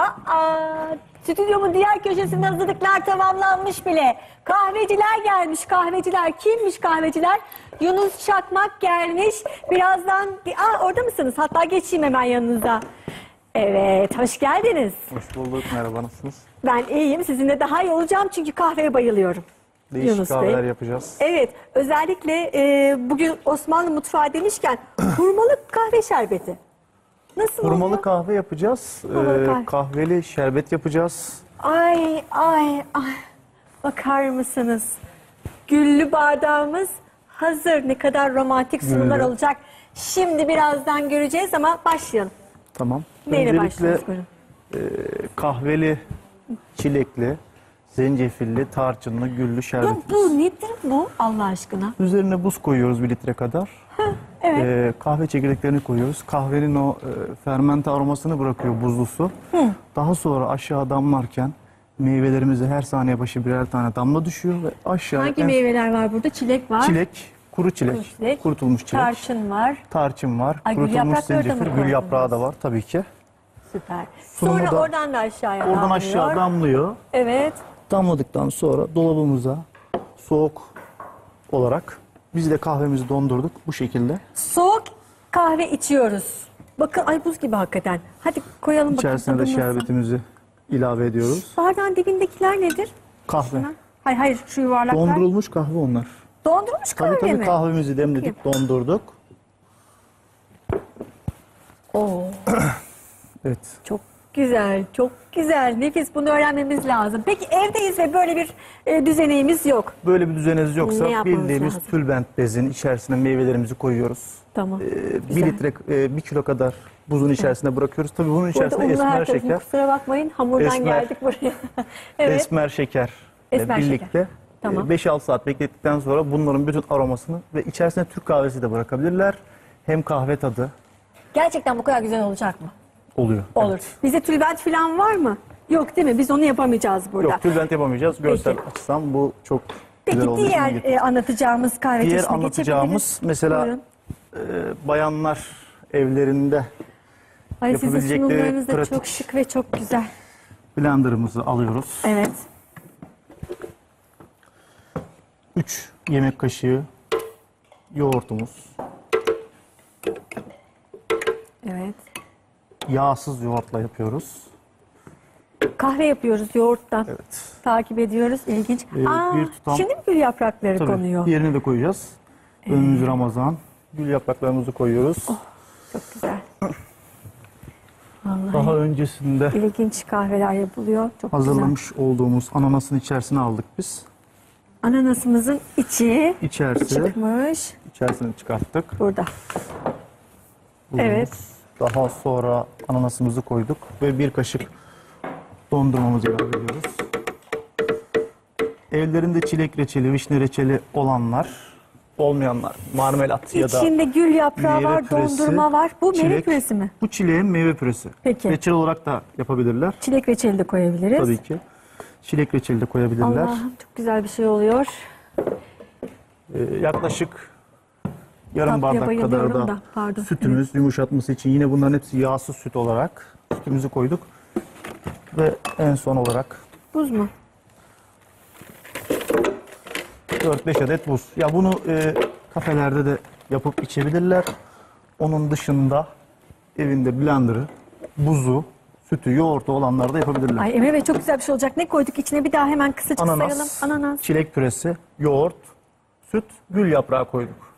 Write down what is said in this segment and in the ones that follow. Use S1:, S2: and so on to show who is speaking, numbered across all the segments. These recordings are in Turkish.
S1: Aa, stüdyomun diğer köşesinde hazırlıklar tamamlanmış bile. Kahveciler gelmiş kahveciler. Kimmiş kahveciler? Yunus Çakmak gelmiş. Birazdan... Aa, orada mısınız? Hatta geçeyim hemen yanınıza. Evet, hoş geldiniz.
S2: Hoş bulduk. Merhaba nasılsınız?
S1: Ben iyiyim. Sizinle daha iyi olacağım çünkü kahveye bayılıyorum.
S2: Değişik
S1: Yunus Bey.
S2: kahveler yapacağız.
S1: Evet, özellikle e, bugün Osmanlı mutfağı demişken hurmalı kahve şerbeti. Nasıl
S2: Hurmalı
S1: oluyor?
S2: kahve yapacağız.
S1: Hurmalı
S2: Ee,
S1: kahve.
S2: kahveli şerbet yapacağız.
S1: Ay ay ay. Bakar mısınız? Güllü bardağımız hazır. Ne kadar romantik sunumlar
S2: Güllü.
S1: olacak. Şimdi birazdan göreceğiz ama başlayalım.
S2: Tamam.
S1: Neyle
S2: Öncelikle
S1: başlıyoruz? Buyurun.
S2: kahveli, çilekli, zencefilli, tarçınlı, güllü
S1: Bu,
S2: şerbet.
S1: bu nedir bu Allah aşkına?
S2: Üzerine buz koyuyoruz bir litre kadar.
S1: Evet.
S2: Ee, kahve çekirdeklerini koyuyoruz. Kahvenin o e, fermente aromasını bırakıyor buzlu su. Daha sonra aşağı damlarken meyvelerimize her saniye başı birer tane damla düşüyor ve aşağı
S1: Hangi
S2: en-
S1: meyveler var burada? Çilek var.
S2: çilek, kuru çilek,
S1: Kuru çilek,
S2: kurutulmuş çilek.
S1: Tarçın var.
S2: Tarçın var,
S1: Ay, gül
S2: kurutulmuş
S1: yaprakları da mı
S2: zencefil, gül yaprağı da var tabii ki.
S1: Süper.
S2: Sunumu
S1: Sonra
S2: da-
S1: oradan da aşağıya
S2: Oradan
S1: damlıyor.
S2: aşağı damlıyor.
S1: Evet.
S2: Damladıktan sonra dolabımıza soğuk olarak biz de kahvemizi dondurduk bu şekilde.
S1: Soğuk kahve içiyoruz. Bakın ay buz gibi hakikaten. Hadi koyalım
S2: İçerisine de şerbetimizi ilave ediyoruz.
S1: Bardağın dibindekiler nedir?
S2: Kahve.
S1: Hayır hayır şu yuvarlaklar.
S2: Dondurulmuş kahve onlar.
S1: Dondurulmuş
S2: Tabii
S1: kahve
S2: tabii
S1: mi?
S2: kahvemizi demledik, dondurduk.
S1: Oo,
S2: Evet.
S1: çok güzel, çok güzel. Nefis bunu öğrenmemiz lazım. Peki evdeyiz ve böyle bir e, düzeneğimiz yok.
S2: Böyle bir düzeniniz yoksa
S1: yapmamız
S2: bildiğimiz
S1: lazım?
S2: tülbent bezin içerisine meyvelerimizi koyuyoruz.
S1: Tamam.
S2: Ee, bir
S1: Güzel.
S2: litre, e, bir kilo kadar buzun içerisine bırakıyoruz. Tabii bunun
S1: Bu arada
S2: içerisine
S1: unlu
S2: esmer
S1: tarafım,
S2: şeker,
S1: Kusura bakmayın hamurdan
S2: Esmer.
S1: geldik buraya. evet.
S2: esmer şeker
S1: Esmer şeker.
S2: birlikte
S1: Tamam.
S2: e, 5-6 saat beklettikten sonra bunların bütün aromasını ve içerisine Türk kahvesi de bırakabilirler. Hem kahve tadı
S1: Gerçekten bu kadar güzel olacak mı?
S2: Oluyor.
S1: Olur.
S2: Evet.
S1: Bize tülbent falan var mı? Yok değil mi? Biz onu yapamayacağız burada.
S2: Yok tülbent yapamayacağız. Görsel
S1: Peki.
S2: açısından bu çok
S1: Peki
S2: güzel için
S1: diğer e, anlatacağımız kahve
S2: Diğer anlatacağımız mesela e, bayanlar evlerinde
S1: Ay sizin sunumlarınız da
S2: pratik.
S1: çok şık ve çok güzel.
S2: blenderımızı alıyoruz.
S1: Evet.
S2: 3 yemek kaşığı yoğurtumuz.
S1: Evet.
S2: Yağsız yoğurtla yapıyoruz.
S1: Kahve yapıyoruz yoğurttan.
S2: Evet.
S1: Takip ediyoruz. İlginç.
S2: Ee,
S1: Aa,
S2: bir tutam-
S1: Şimdi mi gül yaprakları
S2: Tabii.
S1: konuyor?
S2: Diğerini de koyacağız. Önümüz Ramazan. Gül yapraklarımızı koyuyoruz.
S1: Çok güzel. Vallahi
S2: Daha öncesinde
S1: ilginç kahveler yapılıyor. Çok güzel.
S2: hazırlamış olduğumuz ananasın içerisine aldık biz.
S1: Ananasımızın içi
S2: İçerisi,
S1: çıkmış.
S2: içerisini çıkarttık.
S1: Burada. Evet.
S2: Daha sonra ananasımızı koyduk ve bir kaşık dondurmamızı ilave ediyoruz. Evlerinde çilek reçeli, vişne reçeli olanlar, olmayanlar, marmelat ya da
S1: İçinde gül yaprağı
S2: meyve
S1: var,
S2: püresi,
S1: dondurma var. Bu meyve
S2: çilek.
S1: püresi mi?
S2: Bu çileğin meyve püresi.
S1: Peki.
S2: Reçel olarak da yapabilirler.
S1: Çilek reçeli de koyabiliriz.
S2: Tabii ki. Çilek reçeli de koyabilirler.
S1: Allah'ım çok güzel bir şey oluyor.
S2: Ee, yaklaşık yarım
S1: Tatlıya
S2: bardak kadar da,
S1: da, pardon.
S2: sütümüz yumuşatması için yine bunların hepsi yağsız süt olarak sütümüzü koyduk. Ve en son olarak
S1: Buz mu?
S2: 4-5 adet buz. Ya bunu e, kafelerde de yapıp içebilirler. Onun dışında evinde blenderı, buzu, sütü, yoğurtu olanlar da yapabilirler.
S1: Ay Emre Bey çok güzel bir şey olacak. Ne koyduk içine bir daha hemen kısacık sayalım.
S2: Ananas,
S1: Ananas.
S2: çilek püresi, yoğurt, süt, gül yaprağı koyduk.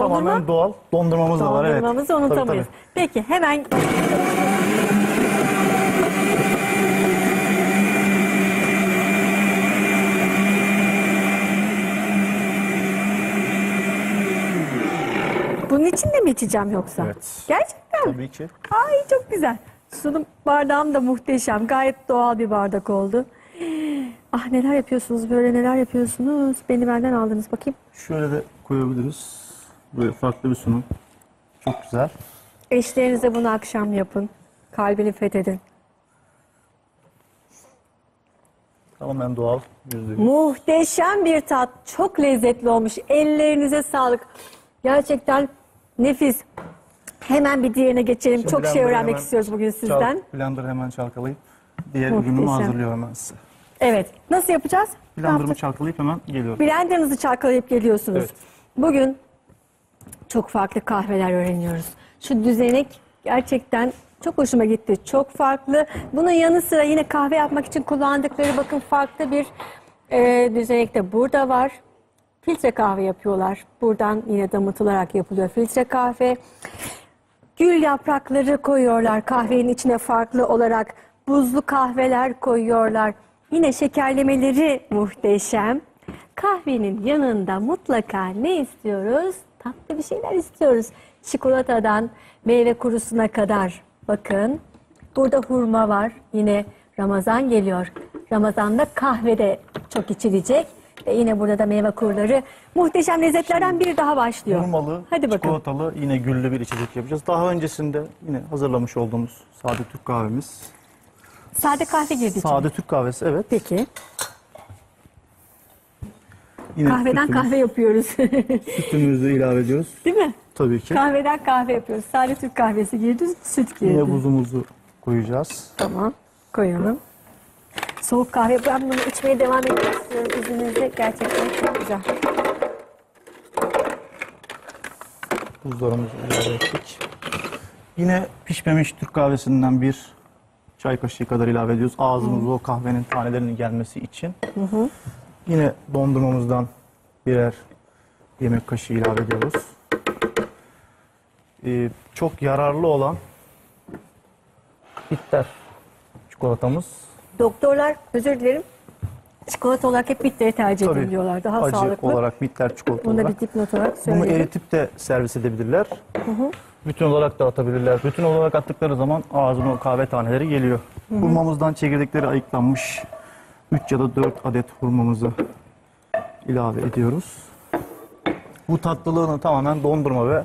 S1: Dondurma.
S2: Tamamen doğal. Dondurmamız da var. Evet.
S1: Dondurmamızı unutamayız. Peki hemen Bunun için de mi içeceğim yoksa?
S2: Evet.
S1: Gerçekten mi?
S2: Tabii ki.
S1: Ay çok güzel. Sunum bardağım da muhteşem. Gayet doğal bir bardak oldu. Ah neler yapıyorsunuz böyle neler yapıyorsunuz. Beni benden aldınız bakayım.
S2: Şöyle de koyabiliriz. Böyle farklı bir sunum. Çok güzel.
S1: Eşlerinize bunu akşam yapın. Kalbini fethedin.
S2: Tamamen doğal. Yüzde yüz.
S1: Muhteşem bir tat. Çok lezzetli olmuş. Ellerinize sağlık. Gerçekten nefis. Hemen bir diğerine geçelim.
S2: Şimdi
S1: Çok şey
S2: blender'ı
S1: öğrenmek
S2: hemen
S1: istiyoruz bugün sizden.
S2: Blender'ı hemen çalkalayıp diğer
S1: Muhteşem.
S2: ürünümü hazırlıyorum hemen size.
S1: Evet. Nasıl yapacağız? Ne
S2: Blender'ımı çalkalayıp hemen geliyorum.
S1: Blender'ınızı çalkalayıp geliyorsunuz.
S2: Evet.
S1: Bugün çok farklı kahveler öğreniyoruz. Şu düzenek gerçekten çok hoşuma gitti. Çok farklı. Bunun yanı sıra yine kahve yapmak için kullandıkları bakın farklı bir e, düzenek de burada var. Filtre kahve yapıyorlar. Buradan yine damıtılarak yapılıyor filtre kahve. Gül yaprakları koyuyorlar kahvenin içine farklı olarak. Buzlu kahveler koyuyorlar. Yine şekerlemeleri muhteşem. Kahvenin yanında mutlaka ne istiyoruz? Tatlı bir şeyler istiyoruz. Çikolatadan meyve kurusuna kadar. Bakın burada hurma var. Yine Ramazan geliyor. Ramazan'da kahve de çok içilecek. Ve yine burada da meyve kuruları. Muhteşem lezzetlerden biri daha başlıyor.
S2: Hurmalı,
S1: Hadi bakalım.
S2: çikolatalı yine güllü bir içecek yapacağız. Daha öncesinde yine hazırlamış olduğumuz sade Türk kahvemiz.
S1: Sade kahve girdi.
S2: Sade Türk kahvesi evet.
S1: Peki.
S2: Yine
S1: Kahveden
S2: sütümüz-
S1: kahve yapıyoruz.
S2: Sütümüzü ilave ediyoruz.
S1: Değil mi?
S2: Tabii ki.
S1: Kahveden kahve yapıyoruz. Sade Türk kahvesi girdi, süt girdi.
S2: Yine buzumuzu koyacağız.
S1: Tamam. Koyalım. Soğuk kahve. Ben bunu içmeye devam etmek istiyorum izninizle. Gerçekten çok güzel.
S2: Buzlarımızı ilave ettik. Yine pişmemiş Türk kahvesinden bir çay kaşığı kadar ilave ediyoruz. Ağzımıza o kahvenin tanelerinin gelmesi için. Yine dondurmamızdan birer yemek kaşığı ilave ediyoruz. Ee, çok yararlı olan bitter çikolatamız.
S1: Doktorlar, özür dilerim, çikolata olarak hep bitteri tercih
S2: Tabii
S1: edin diyorlar. Daha
S2: acı
S1: sağlıklı.
S2: olarak bitter çikolata
S1: Bunu da
S2: olarak.
S1: bir dipnot olarak
S2: Bunu
S1: söyleyelim.
S2: eritip de servis edebilirler. Bütün olarak da atabilirler. Bütün olarak attıkları zaman ağzına o kahve taneleri geliyor. Hurmamızdan çekirdekleri ayıklanmış 3 ya da 4 adet hurmamızı ilave ediyoruz. Bu tatlılığını tamamen dondurma ve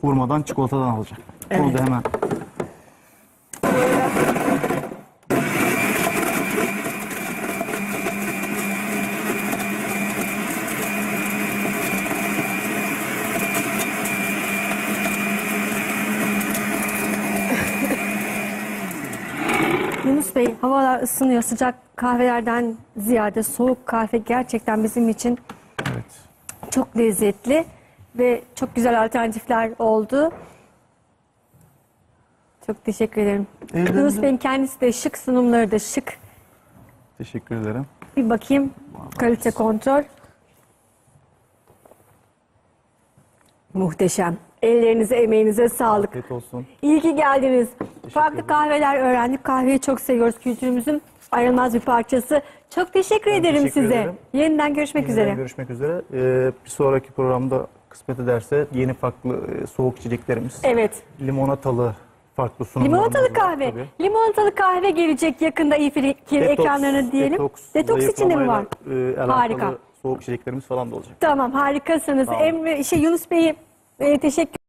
S2: hurmadan çikolatadan alacak. Bunu da hemen
S1: Yunus Bey, havalar ısınıyor. Sıcak kahvelerden ziyade soğuk kahve gerçekten bizim için
S2: evet.
S1: çok lezzetli ve çok güzel alternatifler oldu. Çok teşekkür ederim.
S2: Ellerinize-
S1: Yunus Bey'in kendisi de şık sunumları da şık.
S2: Teşekkür ederim.
S1: Bir bakayım kalite kontrol. Muhteşem. Ellerinize, emeğinize sağlık.
S2: Afiyet olsun.
S1: İyi ki geldiniz. Farklı
S2: ederim.
S1: kahveler öğrendik. Kahveyi çok seviyoruz. Kültürümüzün ayrılmaz bir parçası. Çok teşekkür ederim
S2: teşekkür
S1: size.
S2: ederim.
S1: Yeniden görüşmek
S2: Yeniden
S1: üzere.
S2: Görüşmek üzere. Ee, bir sonraki programda kısmet ederse yeni farklı e, soğuk içeceklerimiz.
S1: Evet.
S2: Limonatalı farklı sunumlarımız
S1: Limonatalı kahve.
S2: tabii.
S1: Limonatalı kahve gelecek yakında iyi fikir ekranlarına diyelim.
S2: Detoks,
S1: Detoks içinde mi var?
S2: e,
S1: Harika.
S2: Soğuk içeceklerimiz falan da olacak.
S1: Tamam harikasınız.
S2: Olun.
S1: Emre, şey, Yunus Bey'i e, teşekkür